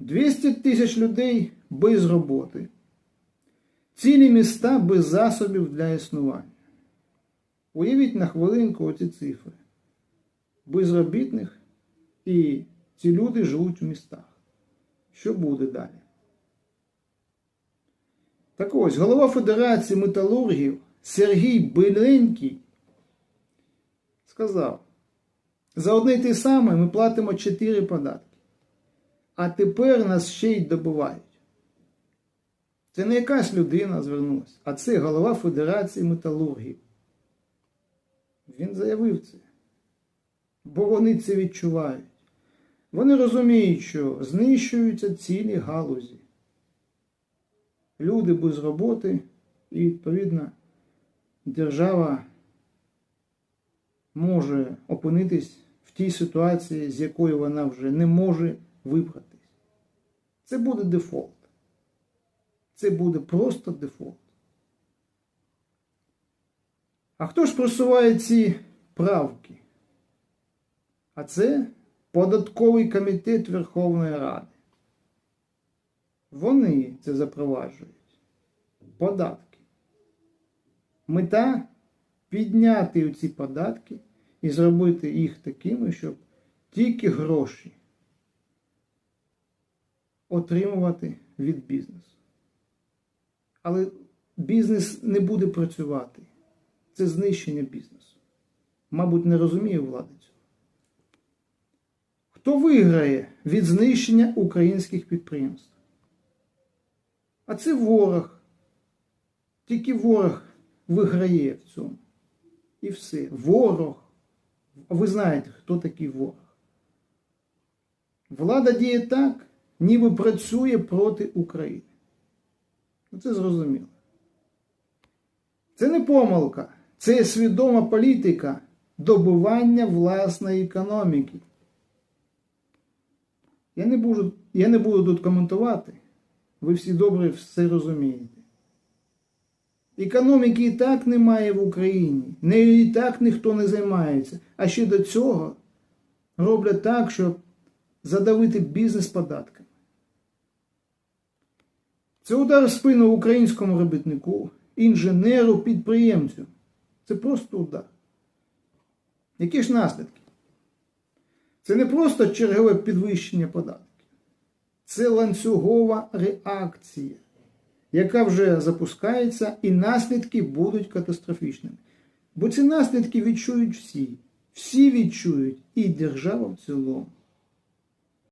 200 тисяч людей без роботи. Цілі міста без засобів для існування. Уявіть на хвилинку оці цифри. Безробітних і ці люди живуть в містах. Що буде далі? Так ось, голова Федерації металургів Сергій Биленький сказав, за одне й те саме ми платимо 4 податки. А тепер нас ще й добувають. Це не якась людина звернулася, а це голова Федерації металургів. Він заявив це. Бо вони це відчувають. Вони розуміють, що знищуються цілі галузі. Люди без роботи, і, відповідно, держава може опинитись в тій ситуації, з якої вона вже не може вибратись. Це буде дефолт. Це буде просто дефолт. А хто ж просуває ці правки? А це податковий комітет Верховної Ради. Вони це запроваджують. Податки. Мета підняти ці податки і зробити їх такими, щоб тільки гроші отримувати від бізнесу. Але бізнес не буде працювати. Це знищення бізнесу. Мабуть, не розуміє влада цього. Хто виграє від знищення українських підприємств? А це ворог. Тільки ворог виграє в цьому. І все. Ворог. А ви знаєте, хто такий ворог. Влада діє так, ніби працює проти України. Ну, Це зрозуміло. Це не помилка, це свідома політика добування власної економіки. Я не буду, я не буду тут коментувати. Ви всі добре все розумієте. Економіки і так немає в Україні. Нею і так ніхто не займається. А ще до цього роблять так, щоб задавити бізнес податками. Це удар в спину українському робітнику, інженеру, підприємцю. Це просто удар. Які ж наслідки? Це не просто чергове підвищення податків. Це ланцюгова реакція, яка вже запускається, і наслідки будуть катастрофічними. Бо ці наслідки відчують всі. Всі відчують, і держава в цілому.